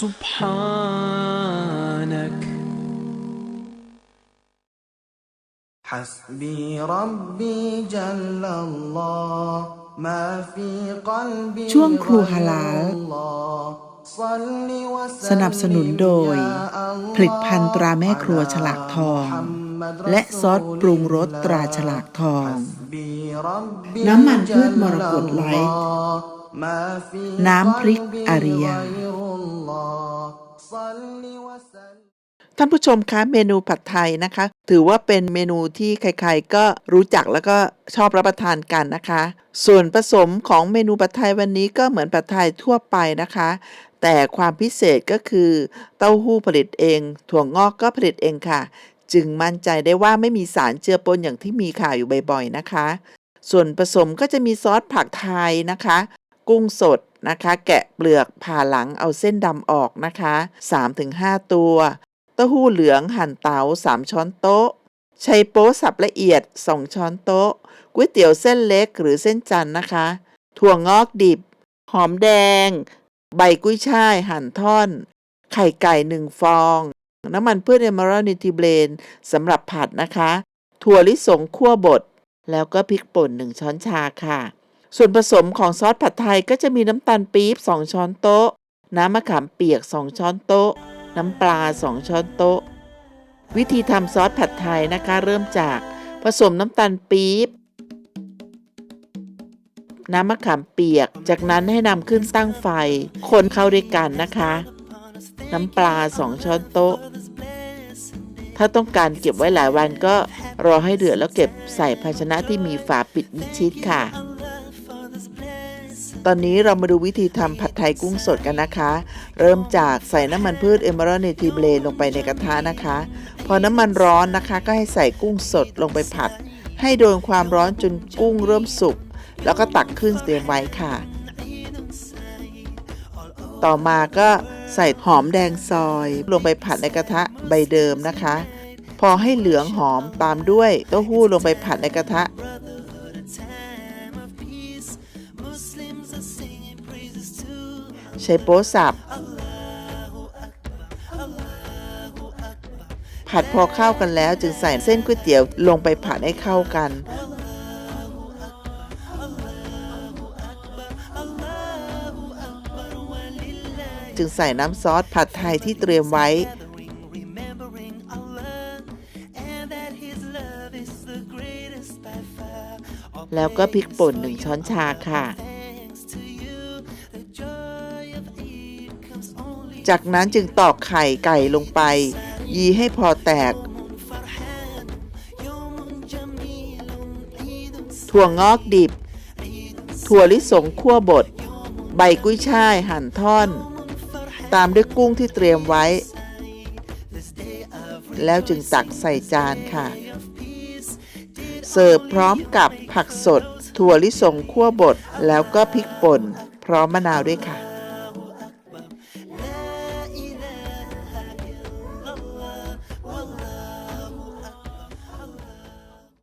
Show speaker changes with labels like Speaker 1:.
Speaker 1: سبحانك
Speaker 2: حسبي ربي جل الله ما في قلبي
Speaker 3: ช่วงครูฮาลาล
Speaker 2: غير الله صل وسلم
Speaker 3: สนับสนุนโดย
Speaker 2: يا الله
Speaker 3: ผลิตภัณฑ์ตราแม่ครัวฉลากทอง
Speaker 2: محمد
Speaker 3: และซอสปรุงรสตราฉลากทอง
Speaker 2: حسبي ربي
Speaker 3: น้ำมันพืชมรกต
Speaker 2: جل
Speaker 3: ไลท์
Speaker 2: الله ما في
Speaker 3: น้ำพริก
Speaker 2: قلبي
Speaker 3: อาริยา ท่านผู้ชมคะเมนูผัดไทยนะคะ ถือว่าเป็นเมนูที่ใครๆก็รู้จักแล้วก็ชอบรับประทานกันนะคะ ส่วนผสมของเมนูผัดไทยวันนี้ก็เหมือนผัดไทยทั่วไปนะคะ แต่ความพิเศษก็คือเต้าหู้ผลิตเอง ถั่วงอกก็ผลิตเองค่ะ จึงมั่นใจได้ว่าไม่มีสารเจือปนอย่างที่มีข่าวอยู่บ่อยๆนะคะ ส่วนผสมก็จะมีซอสผักไทยนะคะ กุ้งสด นะคะ แกะเปลือกผ่าหลังเอาเส้นดำออกนะคะ 3-5 ตัว เต้าหู้เหลืองหั่นเตา๋า3 ช้อนโต๊ะชัยโป๊สับละเอียด 2 ช้อนโต๊ะก๋วยเตี๋ยวเส้นเล็กหรือเส้นจันทร์นะคะ ถั่วงอกดิบ หอมแดง ใบกุ้ยช่ายหั่นท่อน ไข่ไก่1ฟอง น้ำมันพืชเอมอรัลนิติเบรนสำหรับผัดนะคะ ถั่วลิสงคั่วบด แล้วก็พริกป่น1ช้อนชาค่ะ ส่วนผสมของซอสผัดไทยก็จะมีน้ำตาลปี๊บ 2 ช้อนโต๊ะ น้ำมะขามเปียก 2 ช้อนโต๊ะ น้ำปลา 2 ช้อนโต๊ะ วิธีทำซอสผัดไทยนะคะ เริ่มจากผสมน้ำตาลปี๊บ น้ำมะขามเปียก จากนั้นให้นำขึ้นตั้งไฟ คนเข้าด้วยกันนะคะ น้ำปลา 2 ช้อนโต๊ะ ถ้าต้องการเก็บไว้หลายวันก็รอให้เดือดแล้วเก็บใส่ภาชนะที่มีฝาปิดมิดชิดค่ะ ตอนนี้เรามาดูวิธีทำผัดไทยกุ้งสดกันนะคะ เริ่มจากใส่น้ำมันพืชเอมอรัลเนทีเบลลงไปในกระทะนะคะ พอน้ำมันร้อนนะคะ ก็ให้ใส่กุ้งสดลงไปผัด ให้โดนความร้อนจนกุ้งเริ่มสุก แล้วก็ตักขึ้นเตรียมไว้ค่ะ ต่อมาก็ใส่หอมแดงซอยลงไปผัดในกระทะใบเดิมนะคะ พอให้เหลืองหอมตามด้วยเต้าหู้ลงไปผัดในกระทะ ช้โป๊สับ ผัดพอเข้ากันแล้วจึงใส่เส้นก๋วยเตี๋ยวลงไปผัดให้เข้ากัน จึงใส่น้ำซอสผัดไทยที่เตรียมไว้แล้วก็พริกป่นหนึ่งช้อนชาค่ะ จากนั้นจึงตอกไข่ไก่ลงไป ยีให้พอแตก ถั่วงอกดิบ ถั่วลิสงคั่วบด ใบกุ้ยช่ายหั่นท่อน ตามด้วยกุ้งที่เตรียมไว้ แล้วจึงตักใส่จานค่ะ เสิร์ฟพร้อมกับผักสด ถั่วลิสงคั่วบด แล้วก็พริกป่น พร้อมมะนาวด้วยค่ะ